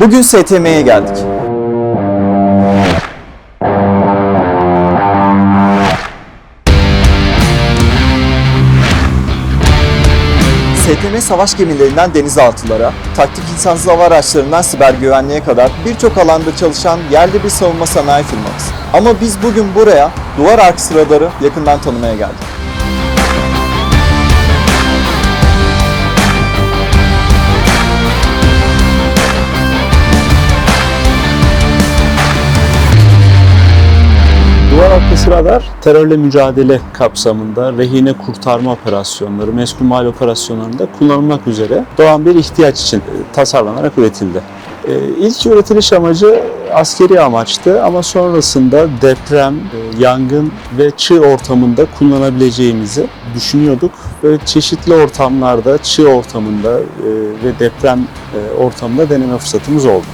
Bugün STM'ye geldik. STM savaş gemilerinden denizaltılara, taktik insansız hava araçlarından siber güvenliğe kadar birçok alanda çalışan yerli bir savunma sanayi firmamız. Ama biz bugün buraya duvar arkası radarı yakından tanımaya geldik. Duvar arkası radar terörle mücadele kapsamında rehine kurtarma operasyonları, meskul mal operasyonlarında kullanılmak üzere doğan bir ihtiyaç için e, tasarlanarak üretildi. E, İlk üretiliş amacı askeri amaçtı ama sonrasında deprem, e, yangın ve çığ ortamında kullanabileceğimizi düşünüyorduk. Ve çeşitli ortamlarda, çığ ortamında ve deprem ortamında deneme fırsatımız oldu.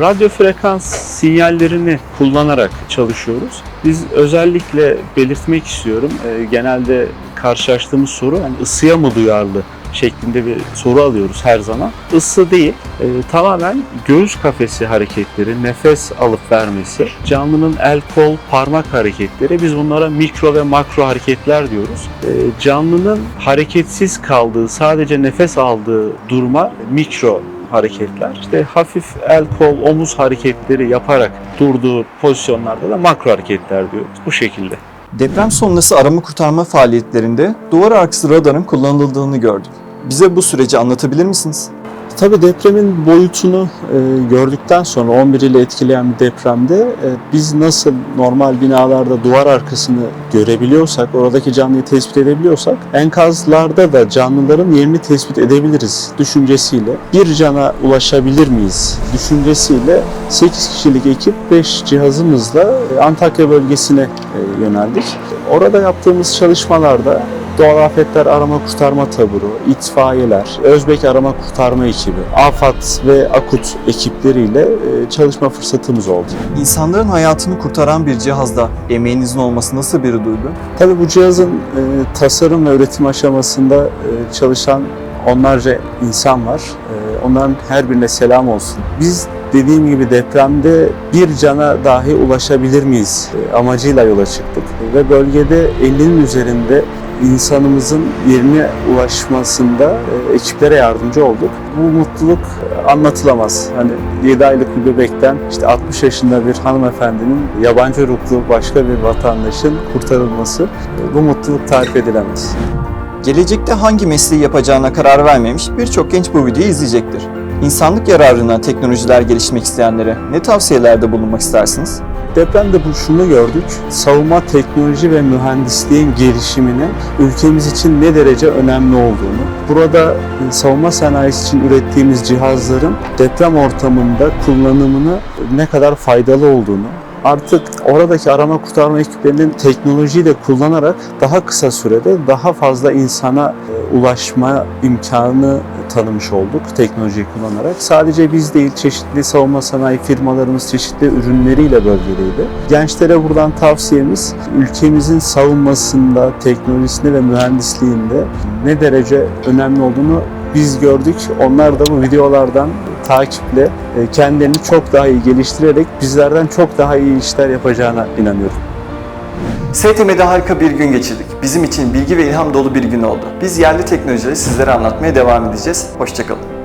Radyo frekans sinyallerini kullanarak çalışıyoruz. Biz özellikle belirtmek istiyorum. e, Genelde karşılaştığımız soru hani ısıya mı duyarlı şeklinde bir soru alıyoruz her zaman. Isı değil, e, tamamen göğüs kafesi hareketleri, nefes alıp vermesi, canlının el, kol, parmak hareketleri. Biz bunlara mikro ve makro hareketler diyoruz. E, canlının hareketsiz kaldığı, sadece nefes aldığı duruma mikro hareketler. İşte hafif el kol omuz hareketleri yaparak durduğu pozisyonlarda da makro hareketler diyoruz. Bu şekilde. Deprem sonrası arama kurtarma faaliyetlerinde duvar arkası radarın kullanıldığını gördük. Bize bu süreci anlatabilir misiniz? Tabii depremin boyutunu e, gördükten sonra 11 ile etkileyen bir depremde e, biz nasıl normal binalarda duvar arkasını görebiliyorsak, oradaki canlıyı tespit edebiliyorsak enkazlarda da canlıların yerini tespit edebiliriz düşüncesiyle bir cana ulaşabilir miyiz düşüncesiyle 8 kişilik ekip 5 cihazımızla e, Antakya bölgesine e, yöneldik. Orada yaptığımız çalışmalarda Doğal Afetler Arama Kurtarma Taburu, itfaiyeler, Özbek Arama Kurtarma ekibi, AFAD ve AKUT ekipleriyle e, çalışma fırsatımız oldu. İnsanların hayatını kurtaran bir cihazda emeğinizin olması nasıl bir duygu? Tabii bu cihazın e, tasarım ve üretim aşamasında e, çalışan onlarca insan var. E, onların her birine selam olsun. Biz dediğim gibi depremde bir cana dahi ulaşabilir miyiz e, amacıyla yola çıktık. Ve bölgede 50'nin üzerinde insanımızın yerine ulaşmasında e, ekiplere yardımcı olduk. Bu mutluluk anlatılamaz. Hani 7 aylık bir bebekten işte 60 yaşında bir hanımefendinin yabancı uyruklu başka bir vatandaşın kurtarılması e, bu mutluluk tarif edilemez. Gelecekte hangi mesleği yapacağına karar vermemiş birçok genç bu videoyu izleyecektir. İnsanlık yararına teknolojiler geliştirmek isteyenlere ne tavsiyelerde bulunmak istersiniz? Depremde bu şunu gördük. Savunma teknoloji ve mühendisliğin gelişiminin ülkemiz için ne derece önemli olduğunu. Burada e, savunma sanayisi için ürettiğimiz cihazların deprem ortamında kullanımını ne kadar faydalı olduğunu, artık oradaki arama kurtarma ekiplerinin teknolojiyi de kullanarak daha kısa sürede daha fazla insana e, ulaşma imkanı tanımış olduk teknolojiyi kullanarak. Sadece biz değil, çeşitli savunma sanayi firmalarımız çeşitli ürünleriyle bölgedeydi. Gençlere buradan tavsiyemiz ülkemizin savunmasında, teknolojisinde ve mühendisliğinde ne derece önemli olduğunu biz gördük. Onlar da bu videolardan takiple e, kendilerini çok daha iyi geliştirerek bizlerden çok daha iyi işler yapacağına inanıyorum. STM'de harika bir gün geçirdik. Bizim için bilgi ve ilham dolu bir gün oldu. Biz yerli teknolojileri sizlere anlatmaya devam edeceğiz. Hoşçakalın.